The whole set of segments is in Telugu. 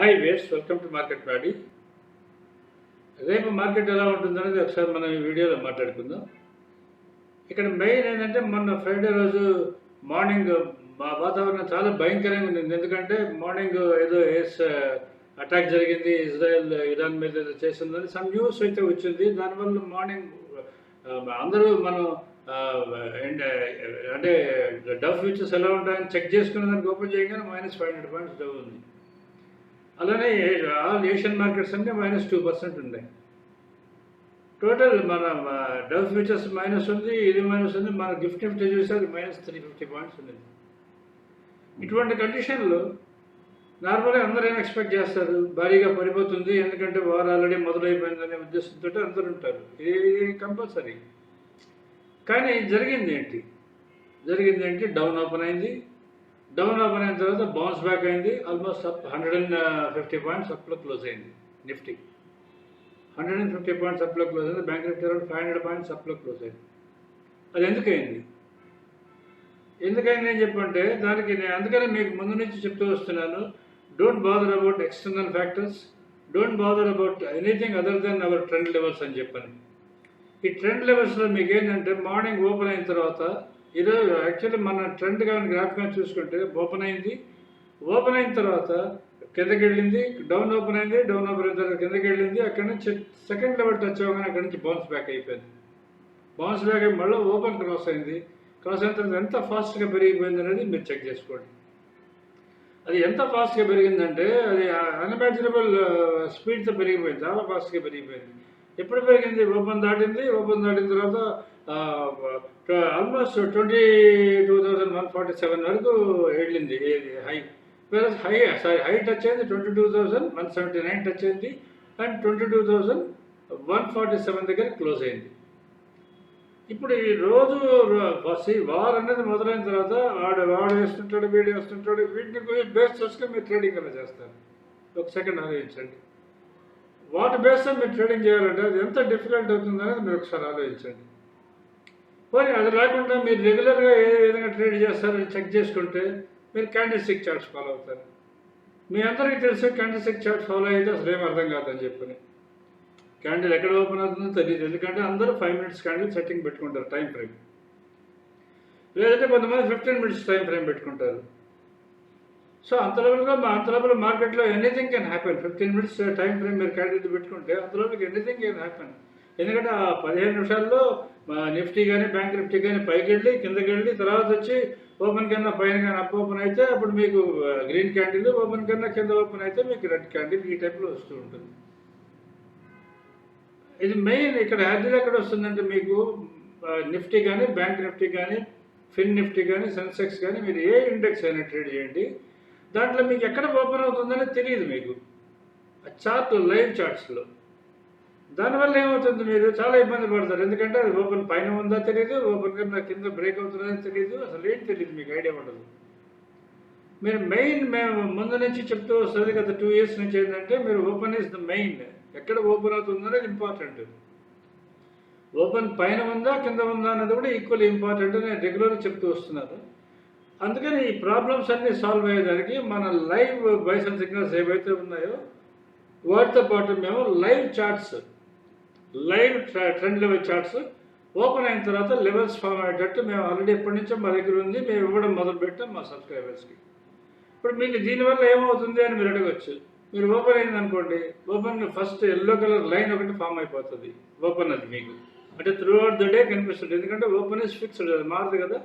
Hi guys welcome to market Paddy రేపు మార్కెట్ ఎలా ఉంటుందనేది ఒకసారి మనం ఈ వీడియోలో మాట్లాడుకుందాం. ఇక్కడ మెయిన్ ఏంటంటే మొన్న ఫ్రైడే రోజు మార్నింగ్ మా వాతావరణం చాలా భయంకరంగా ఉంది ఎందుకంటే మార్నింగ్ ఏదో ఏస్ అటాక్ జరిగింది ఇజ్రాయెల్ ఇరాన్ మీద ఏదో చేసిందని సమ్ న్యూస్ అయితే వచ్చింది. దానివల్ల మార్నింగ్ అందరూ మనం అంటే డవ్ ఫ్యూచర్స్ ఎలా ఉంటాయని చెక్ చేసుకునే దానికి ఓపెన్ చేయగానే minus five hundred points Dow ఉంది. అలానే ఆల్ ఏషియన్ మార్కెట్స్ అన్నీ మైనస్ టూ పర్సెంట్ ఉన్నాయి టోటల్ మన డవ్ ఫ్యూచర్స్ మైనస్ ఉంది ఇది మైనస్ ఉంది మన గిఫ్ట్ నిఫ్టీ చూస్తే మైనస్ త్రీ ఫిఫ్టీ పాయింట్స్ ఉంది. ఇటువంటి కండిషన్లో నార్మల్గా అందరూ ఏం ఎక్స్పెక్ట్ చేస్తారు? భారీగా పడిపోతుంది ఎందుకంటే వారు ఆల్రెడీ మొదలైపోయిందనే ఉద్దేశంతో అందరూ ఉంటారు. ఇది కంపల్సరీ కానీ జరిగింది ఏంటి? జరిగింది ఏంటి? డౌన్ ఓపెన్ అయింది. డౌన్ ఓపెన్ అయిన తర్వాత బౌన్స్ బ్యాక్ అయింది. Almost up hundred and fifty points అప్లో close అయింది Nifty hundred and fifty points అప్లో close అయింది. Bank Nifty around five hundred points అప్లో close అయింది. అది ఎందుకైంది? ఎందుకైంది అని చెప్పంటే దానికి నేను అందుకనే మీకు ముందు నుంచి చెప్తూ వస్తున్నాను. Don't bother about external factors don't bother about anything other than our trend levels అని చెప్పాను. ఈ ట్రెండ్ లెవెల్స్లో మీకు ఏంటంటే మార్నింగ్ ఓపెన్ అయిన తర్వాత ఈరోజు యాక్చువల్లీ మన ట్రెండ్ కానీ గ్రాఫ్ కానీ చూసుకుంటే ఓపెన్ అయింది. ఓపెన్ అయిన తర్వాత కిందకి వెళ్ళింది డౌన్ ఓపెన్ అయింది డౌన్ ఓపెన్ అయిన తర్వాత కిందకి వెళ్ళింది. అక్కడ నుంచి సెకండ్ లెవెల్ టచ్ అవ్వగానే అక్కడ నుంచి బౌన్స్ బ్యాక్ అయిపోయింది. బౌన్స్ బ్యాక్ అయ్యి మళ్ళీ ఓపెన్ క్రాస్ అయింది. క్రాస్ అయిన తర్వాత ఎంత ఫాస్ట్గా పెరిగిపోయింది అనేది మీరు చెక్ చేసుకోండి. అది ఎంత ఫాస్ట్గా పెరిగిందంటే అది అన్ఇమాజినబుల్ స్పీడ్తో uh, పెరిగిపోయింది. చాలా ఫాస్ట్గా పెరిగిపోయింది. ఎప్పుడు పెరిగింది? ఓపెన్ దాటింది. ఓపెన్ దాటిన తర్వాత almost twenty two thousand one forty seven వరకు వెళ్ళింది. ఏది high. Plus high sorry high touch అయింది. Twenty two thousand one seventy nine touch అయింది. And twenty two thousand one forty seven దగ్గర క్లోజ్ అయింది. ఇప్పుడు ఈ రోజు వార్ అనేది మొదలైన తర్వాత వాడు వాడు వేస్తుంటాడు వీడు వేస్తుంటాడు వీటిని బేస్ చేసుకొని మీరు ట్రేడింగ్ అలా చేస్తారు. ఒక సెకండ్ ఆలోచించండి. వాటి బేస్లో మీరు ట్రేడింగ్ చేయాలంటే అది ఎంత డిఫికల్ట్ అవుతుంది అనేది మీరు ఒకసారి ఆలోచించండి. పోనీ అది లేకుండా మీరు రెగ్యులర్గా ఏ విధంగా ట్రేడ్ చేస్తారని చెక్ చేసుకుంటే మీరు క్యాండిల్ స్టిక్ చార్ట్స్ ఫాలో అవుతారు. మీ అందరికీ తెలుసు క్యాండిల్ స్టిక్ చార్ట్ ఫాలో అయితే అసలు ఏం అర్థం కాదని చెప్పని. క్యాండిల్ ఎక్కడ ఓపెన్ అవుతుందో తెలియదు ఎందుకంటే అందరూ ఫైవ్ మినిట్స్ క్యాండిల్ సెట్టింగ్ పెట్టుకుంటారు టైం ఫ్రేమ్. లేదంటే కొంతమంది ఫిఫ్టీన్ మినిట్స్ టైం ఫ్రేమ్ పెట్టుకుంటారు. సో అంత లెవెల్గా మా అంత లెవెల్ మార్కెట్లో anything can happen fifteen minutes time frame మీరు క్యాండిల్ పెట్టుకుంటే అంత లెవెల్కి ఎనీథింగ్ కెన్ హ్యాపెన్ ఎందుకంటే ఆ పదిహేను నిమిషాల్లో నిఫ్టీ కానీ బ్యాంక్ నిఫ్టీ కానీ పైకి వెళ్ళి కిందకి వెళ్ళి తర్వాత వచ్చి ఓపెన్ కన్నా పైన కానీ అప్ ఓపెన్ అయితే అప్పుడు మీకు గ్రీన్ క్యాండిల్ ఓపెన్ కన్నా కింద ఓపెన్ అయితే మీకు రెడ్ క్యాండిల్ ఈ టైప్లో వస్తూ ఉంటుంది. ఇది మెయిన్ ఇక్కడ యాజిల్ ఎక్కడ వస్తుందంటే మీకు నిఫ్టీ కానీ బ్యాంక్ నిఫ్టీ కానీ ఫిన్ నిఫ్టీ కానీ సెన్సెక్స్ కానీ మీరు ఏ ఇండెక్స్ అయినా ట్రేడ్ చేయండి. దాంట్లో మీకు ఎక్కడ ఓపెన్ అవుతుందని తెలియదు మీకు. ఆ చార్ట్ లైవ్ చార్ట్స్లో. దానివల్ల ఏమవుతుంది మీరు? చాలా ఇబ్బంది పడతారు. ఎందుకంటే అది ఓపెన్ పైన ఉందా తెలియదు ఓపెన్ కన్నా కింద బ్రేక్ అవుతుందని తెలియదు అసలు ఏం తెలియదు మీకు ఐడియా ఉండదు. మీరు మెయిన్ మేము ముందు నుంచి చెప్తూ వస్తుంది గత టూ ఇయర్స్ నుంచి ఏంటంటే మీరు ఓపెన్ ఇస్ ద మెయిన్. ఎక్కడ ఓపెన్ అవుతుందనేది ఇంపార్టెంట్. ఓపెన్ పైన ఉందా కింద ఉందా అన్నది కూడా ఈక్వల్ ఇంపార్టెంట్ నేను రెగ్యులర్గా చెప్తూ వస్తున్నాను. అందుకని ఈ ప్రాబ్లమ్స్ అన్నీ సాల్వ్ అయ్యేదానికి మన లైవ్ బైసన్ సిగ్నల్స్ ఏవైతే ఉన్నాయో వాటితో పాటు మేము live charts live trend level charts open అయిన తర్వాత లెవెల్స్ ఫామ్ అయ్యేటట్టు మేము ఆల్రెడీ ఎప్పటి నుంచో మా దగ్గర ఉంది మేము ఇవ్వడం మొదలు పెట్టాం మా సబ్స్క్రైబర్స్కి ఇప్పుడు మీకు దీనివల్ల ఏమవుతుంది అని మీరు అడగచ్చు. మీరు ఓపెన్ అయింది అనుకోండి open first yellow colour line ఒకటి ఫామ్ అయిపోతుంది ఓపెన్ అది మీకు. అంటే త్రూ అవుట్ ద డే కనిపిస్తుంది ఎందుకంటే ఓపెన్ ఇస్ ఫిక్స్డ్ అది మారదు కదా.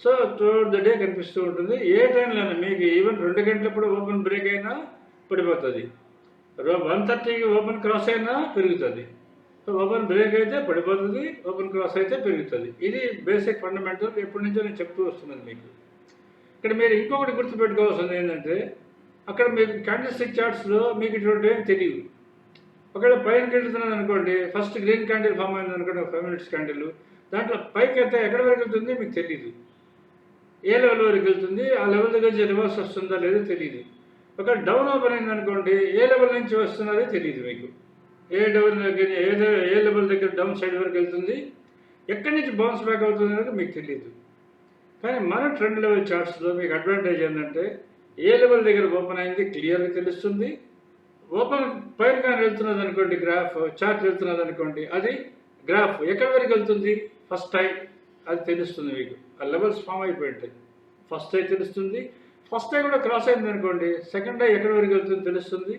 సో త్రూ ద డే కనిపిస్తూ ఉంటుంది. ఏ టైంలోనే మీకు ఈవెన్ రెండు గంటలప్పుడు ఓపెన్ బ్రేక్ అయినా పడిపోతుంది. వన్ థర్టీకి ఓపెన్ క్రాస్ అయినా పెరుగుతుంది. సో ఓపెన్ బ్రేక్ అయితే పడిపోతుంది ఓపెన్ క్రాస్ అయితే పెరుగుతుంది. ఇది బేసిక్ ఫండమెంటల్ ఎప్పటి నుంచో నేను చెప్తూ వస్తున్నాను మీకు. ఇక్కడ మీరు ఇంకొకటి గుర్తుపెట్టుకోవాల్సింది ఏంటంటే అక్కడ మీకు క్యాండిల్ స్టిక్ చార్ట్స్లో మీకు ఇటువంటి ఏం తెలియదు ఒకవేళ పైన వెళ్తున్నాను అనుకోండి ఫస్ట్ గ్రీన్ క్యాండిల్ ఫామ్ అయింది అనుకోండి ఫైవ్ మినిట్స్ క్యాండిల్ దాంట్లో పైకి అయితే ఎక్కడ వరకు వెళ్తుంది మీకు తెలియదు ఏ లెవెల్ వరకు వెళ్తుంది? ఆ లెవెల్ దగ్గర రివర్స్ వస్తుందా లేదో తెలియదు ఒక డౌన్ ఓపెన్ అయింది అనుకోండి ఏ లెవెల్ నుంచి వస్తున్నది తెలియదు మీకు. ఏ డౌన్ దగ్గర ఏ ఏ లెవెల్ దగ్గర డౌన్ సైడ్ వరకు వెళ్తుంది ఎక్కడి నుంచి బౌన్స్ బ్యాక్ అవుతుంది అనేది మీకు తెలియదు కానీ మన ట్రెండ్ లెవెల్ చార్ట్స్లో మీకు అడ్వాంటేజ్ ఏంటంటే ఏ లెవెల్ దగ్గర ఓపెన్ అయింది క్లియర్గా తెలుస్తుంది. ఓపెన్ పైన కానీ వెళ్తున్నది అనుకోండి గ్రాఫ్ చార్ట్ వెళ్తున్నది అనుకోండి అది గ్రాఫ్ ఎక్కడి వరకు వెళ్తుంది? ఫస్ట్ టైం అది తెలుస్తుంది మీకు. లెవెల్స్ ఫామ్ అయిపోయి ఉంటాయి. ఫస్ట్ ఐ తెలుస్తుంది. ఫస్ట్ ఐ కూడా క్రాస్ అయింది అనుకోండి సెకండ్ ఐ ఎక్కడి వరకు వెళ్తుంది తెలుస్తుంది.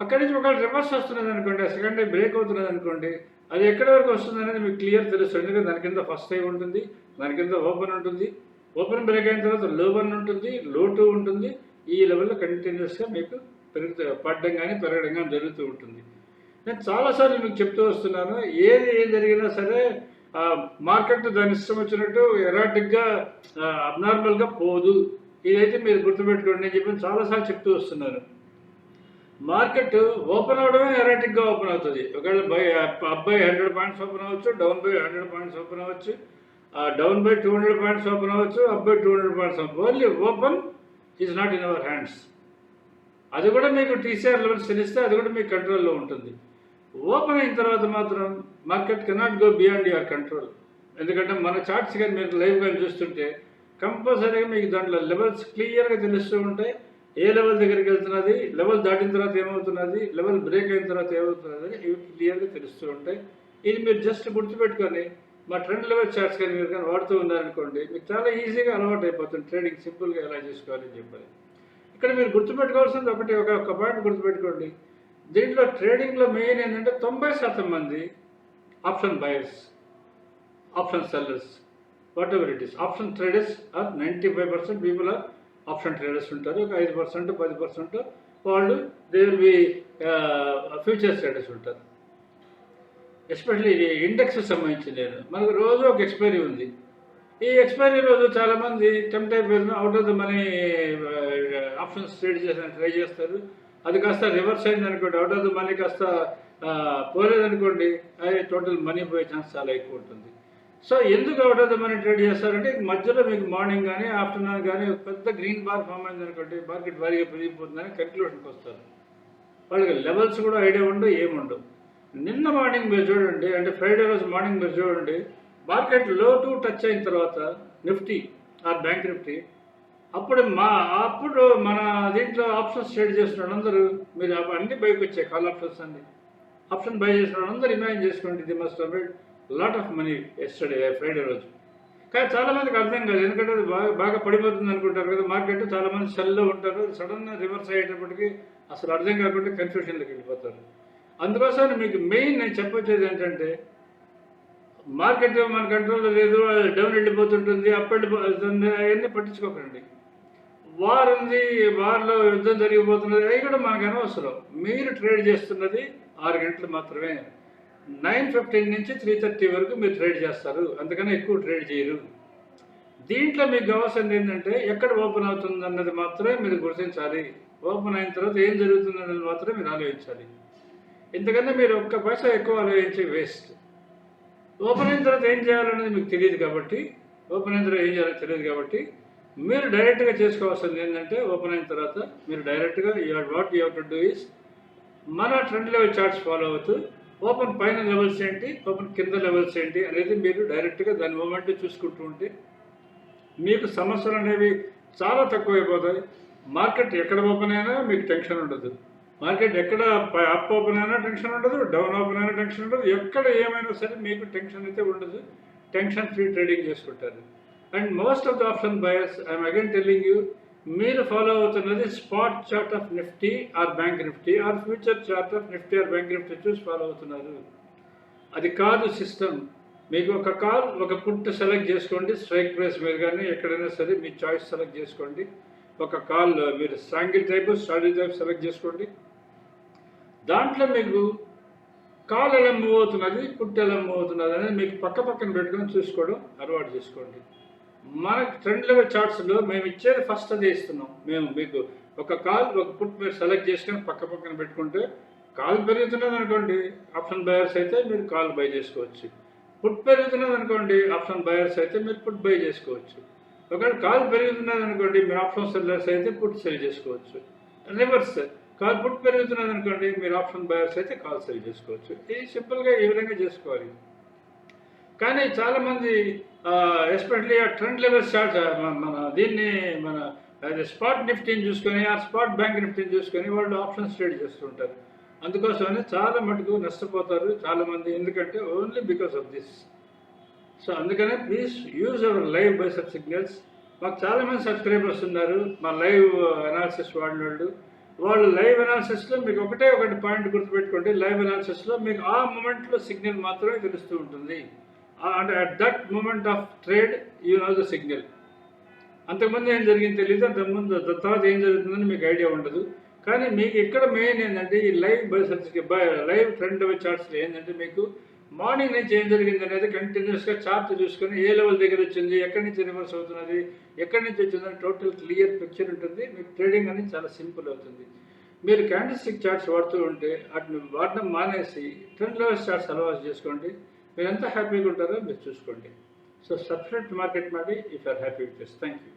అక్కడి నుంచి ఒకవేళ రివర్స్ వస్తున్నది అనుకోండి సెకండ్ ఐ బ్రేక్ అవుతున్నది అనుకోండి అది ఎక్కడి వరకు వస్తుంది అనేది మీకు క్లియర్ తెలుస్తుంది. ఎందుకంటే దాని కింద ఫస్ట్ ఐ ఉంటుంది దాని కింద ఓపెన్ ఉంటుంది. ఓపెన్ బ్రేక్ అయిన తర్వాత లో వన్ ఉంటుంది లో టూ ఉంటుంది. ఈ లెవెల్లో కంటిన్యూస్గా మీకు పెరుగుతూ పడడం కానీ పెరగడం కానీ జరుగుతూ ఉంటుంది. నేను చాలాసార్లు మీకు చెప్తూ వస్తున్నాను ఏది ఏం జరిగినా సరే మార్కెట్ దాని ఇష్టం వచ్చినట్టు ఎరాటిక్గా అబ్నార్మల్గా పోదు. ఇదైతే మీరు గుర్తుపెట్టుకోండి నేను చెప్పి చాలాసార్లు చెప్తూ వస్తున్నారు మార్కెట్ ఓపెన్ అవడమే ఎరాటిక్గా ఓపెన్ అవుతుంది. ఒకవేళ బై అబ్బాయి హండ్రెడ్ పాయింట్స్ ఓపెన్ అవ్వచ్చు down by hundred points open అవ్వచ్చు down by two hundred points open అవ్వచ్చు అబ్బాయి two hundred points only open is not in our hands అది కూడా మీకు టీసీఆర్ లెవెల్స్ తెలిస్తే అది కూడా మీ కంట్రోల్లో ఉంటుంది. ఓపెన్ అయిన తర్వాత మాత్రం market cannot go beyond your control ఎందుకంటే మన చార్ట్స్ కానీ మీరు లైవ్ కానీ చూస్తుంటే కంపల్సరీగా మీకు దాంట్లో లెవెల్స్ క్లియర్గా తెలుస్తూ ఉంటాయి. ఏ లెవెల్ దగ్గరికి వెళ్తున్నది లెవెల్ దాటిన తర్వాత ఏమవుతున్నది లెవెల్ బ్రేక్ అయిన తర్వాత ఏమవుతున్నది ఇవి క్లియర్గా తెలుస్తూ ఉంటాయి. ఇది మీరు జస్ట్ గుర్తుపెట్టుకొని మా ట్రెండ్ లెవెల్ చార్ట్స్ కానీ మీరు కానీ వాడుతూ ఉన్నారనుకోండి మీకు చాలా ఈజీగా అలవాటు అయిపోతుంది ట్రేడింగ్ సింపుల్గా ఎలా చేసుకోవాలని చెప్పాలి ఇక్కడ మీరు గుర్తుపెట్టుకోవాల్సింది ఒకటి ఒక పాయింట్ గుర్తుపెట్టుకోండి. దీంట్లో ట్రేడింగ్లో మెయిన్ ఏంటంటే తొంభై శాతం మంది option buyers option sellers whatever it is option traders are ninety five percent people are option traders ఉంటారు. ఒక ఐదు పర్సెంట్ పది పర్సెంట్ వాళ్ళు they will be futures traders ఉంటారు. ఎస్పెషల్లీ ఇది ఇండెక్స్ సంబంధించి నేను మనకు రోజు ఒక ఎక్స్పైరీ ఉంది. ఈ ఎక్స్పైరీ రోజు చాలామంది టెంప్ట్ అయిపోయిన out of the money options trade చేసిన ట్రై చేస్తారు. అది కాస్త రివర్స్ అయింది అనుకోండి. అవుట్ ఆఫ్ ద మనీ కాస్త పోలేదనుకోండి అది టోటల్ మనీ పోయే ఛాన్స్ చాలా ఎక్కువ ఉంటుంది. సో ఎందుకు out of the money trade చేస్తారంటే మధ్యలో మీకు మార్నింగ్ కానీ ఆఫ్టర్నూన్ కానీ పెద్ద గ్రీన్ బార్ ఫామ్ అయింది అనుకోండి మార్కెట్ భారీగా పెరిగిపోతుందని కన్క్లూషన్కి వస్తారు. వాళ్ళకి లెవెల్స్ కూడా ఐడియా ఉండవు ఏముండవు నిన్న మార్నింగ్ మీరు చూడండి అంటే ఫ్రైడే రోజు మార్నింగ్ మీరు చూడండి మార్కెట్లో టు టచ్ అయిన తర్వాత నిఫ్టీ ఆ బ్యాంక్ నిఫ్టీ అప్పుడు మా అప్పుడు మన దీంట్లో ఆప్షన్స్ షేడ్ చేస్తున్నాడు అందరూ. మీరు అప్పుడు అన్ని బైక్ వచ్చాయి కాల్ ఆప్షన్స్ అన్ని. ఆప్షన్ బై చేసిన అందరూ ఇమాజిన్ చేసుకోండి they must made lot of money yesterday Friday రోజు. కానీ చాలామందికి అర్థం కాదు ఎందుకంటే అది బాగా బాగా పడిపోతుంది అనుకుంటారు కదా మార్కెట్ చాలామంది సెల్లో ఉంటారు సడన్గా రివర్స్ అయ్యేటప్పటికి అసలు అర్థం కాకుండా కన్ఫ్యూషన్లోకి వెళ్ళిపోతారు. అందుకోసం మీకు మెయిన్ నేను చెప్పొచ్చేది ఏంటంటే మార్కెట్ మన కంట్రోల్లో లేదు డౌన్ వెళ్ళిపోతుంటుంది అప్ వెళ్ళిపోతుంది అవన్నీ పట్టించుకోకండి. వార్ ఉంది వార్లో యుద్ధం జరిగిపోతున్నది అవి కూడా మనకు అనవసరం. మీరు ట్రేడ్ చేస్తున్నది ఆరు గంటలు మాత్రమే. నైన్ ఫిఫ్టీన్ నుంచి త్రీ థర్టీ వరకు మీరు ట్రేడ్ చేస్తారు. అందుకని ఎక్కువ ట్రేడ్ చేయరు. దీంట్లో మీకు కావాల్సింది ఏంటంటే ఎక్కడ ఓపెన్ అవుతుంది అన్నది మాత్రమే మీరు గుర్తించాలి. ఓపెన్ అయిన తర్వాత ఏం జరుగుతుంది అన్నది మాత్రమే మీరు ఆలోచించాలి. ఎందుకంటే మీరు ఒక్క పైసా ఎక్కువ ఆలోచించే వేస్ట్. ఓపెన్ అయిన తర్వాత ఏం చేయాలనేది మీకు తెలియదు కాబట్టి ఓపెన్ అయిన తర్వాత ఏం చేయాలో తెలియదు కాబట్టి మీరు డైరెక్ట్గా చేసుకోవాల్సింది ఏంటంటే ఓపెన్ అయిన తర్వాత మీరు డైరెక్ట్గా what you to do is మన ట్రెండ్ లెవెల్ చార్ట్స్ ఫాలో అవుతూ ఓపెన్ పైన లెవెల్స్ ఏంటి ఓపెన్ కింద లెవెల్స్ ఏంటి అనేది మీరు డైరెక్ట్గా దాని మూమెంట్ చూసుకుంటూ ఉంటే మీకు సమస్యలు అనేవి చాలా తక్కువైపోతాయి. మార్కెట్ ఎక్కడ ఓపెన్ అయినా మీకు టెన్షన్ ఉండదు. మార్కెట్ ఎక్కడ అప్ ఓపెన్ అయినా టెన్షన్ ఉండదు డౌన్ ఓపెన్ అయినా టెన్షన్ ఉండదు. ఎక్కడ ఏమైనా సరే మీకు టెన్షన్ అయితే ఉండదు. టెన్షన్ ఫ్రీ ట్రేడింగ్ చేసుకుంటారు. And most of the option buyers I'm again telling you మీరు ఫాలో అవుతున్నది spot chart of Nifty or bank Nifty or future chart of Nifty or bank Nifty చూసి ఫాలో అవుతున్నారు. అది కాదు సిస్టమ్ మీకు ఒక కాల్ ఒక పుట్ సెలెక్ట్ చేసుకోండి స్ట్రైక్ ప్రైస్ మీరు కానీ ఎక్కడైనా సరే మీ చాయిస్ సెలెక్ట్ చేసుకోండి. ఒక కాల్ మీరు strangle type strategy type select చేసుకోండి. దాంట్లో మీకు కాల్ ఎలా మూవ్ అవుతున్నది పుట్ ఎలా మూవ్ అవుతున్నది అనేది మీకు పక్క పక్కన పెట్టుకొని చూసుకోవడం అలవాటు చేసుకోండి. మన ట్రెండ్ లెవెల్ చార్ట్స్లో మేము ఇచ్చేది ఫస్ట్ అదే ఇస్తున్నాం. మేము మీకు ఒక కాల్ ఒక పుట్ మీరు సెలెక్ట్ చేసుకొని పక్క పక్కన పెట్టుకుంటే కాల్ పెరుగుతున్నది అనుకోండి ఆప్షన్ బయర్స్ అయితే మీరు కాల్ బై చేసుకోవచ్చు. పుట్ పెరుగుతున్నది అనుకోండి ఆప్షన్ బయర్స్ అయితే మీరు పుట్ బై చేసుకోవచ్చు. ఒకవేళ కాల్ పెరుగుతున్నది అనుకోండి మీరు ఆప్షన్ సెల్లర్స్ అయితే పుట్ సెల్ చేసుకోవచ్చు. రివర్స్ కాల్ పుట్ పెరుగుతున్నది అనుకోండి మీరు ఆప్షన్ బయర్స్ అయితే కాల్ సెల్ చేసుకోవచ్చు. ఇది సింపుల్గా ఈ విధంగా చేసుకోవాలి? కానీ చాలామంది ఎస్పెషల్లీ ఆ ట్రెండ్ లెవెల్ చార్ట్ మన దీన్ని మన అది స్పాట్ నిఫ్టీని చూసుకొని ఆ స్పాట్ బ్యాంక్ నిఫ్టీని చూసుకొని వాళ్ళు ఆప్షన్స్ ట్రేడ్ చేస్తుంటారు అందుకోసమని చాలా మటుకు నష్టపోతారు చాలామంది. ఎందుకంటే only because of this so అందుకనే please use our live buy sub signals మాకు చాలామంది సబ్స్క్రైబర్స్ ఉన్నారు. మా లైవ్ అనాలిసిస్ వాళ్ళు వాళ్ళు లైవ్ అనాలిసిస్లో మీకు ఒకటే ఒకటి పాయింట్ గుర్తుపెట్టుకోండి. లైవ్ అనాలిసిస్లో మీకు ఆ మూమెంట్లో సిగ్నల్ మాత్రమే తెలుస్తూ ఉంటుంది. అంటే at that moment of trade you know the signal అంతకుముందు ఏం జరిగింది తెలియదు అంతకుముందు తర్వాత ఏం జరుగుతుందని మీకు ఐడియా ఉండదు. కానీ మీకు ఇక్కడ మెయిన్ ఏంటంటే ఈ లైవ్ బై లైవ్ ట్రెండ్ చార్ట్స్లో ఏంటంటే మీకు మార్నింగ్ నుంచి ఏం జరిగింది అనేది కంటిన్యూస్గా చార్ట్ చూసుకొని ఏ లెవెల్ దగ్గర వచ్చింది ఎక్కడి నుంచి రివర్స్ అవుతున్నది ఎక్కడి నుంచి వచ్చిందని టోటల్ క్లియర్ పిక్చర్ ఉంటుంది. మీకు ట్రేడింగ్ అనేది చాలా సింపుల్ అవుతుంది. మీరు క్యాండిల్స్టిక్ చార్ట్స్ వాడుతూ ఉంటే వాటిని వాడడం మానేసి ట్రెండ్ లెవెల్ చార్ట్స్ అలవాటు చేసుకోండి. మీరు ఎంత హ్యాపీగా ఉంటారో మీరు చూసుకోండి. సో సబ్స్క్రైబ్ మార్కెట్ మాది if are happy with this thank you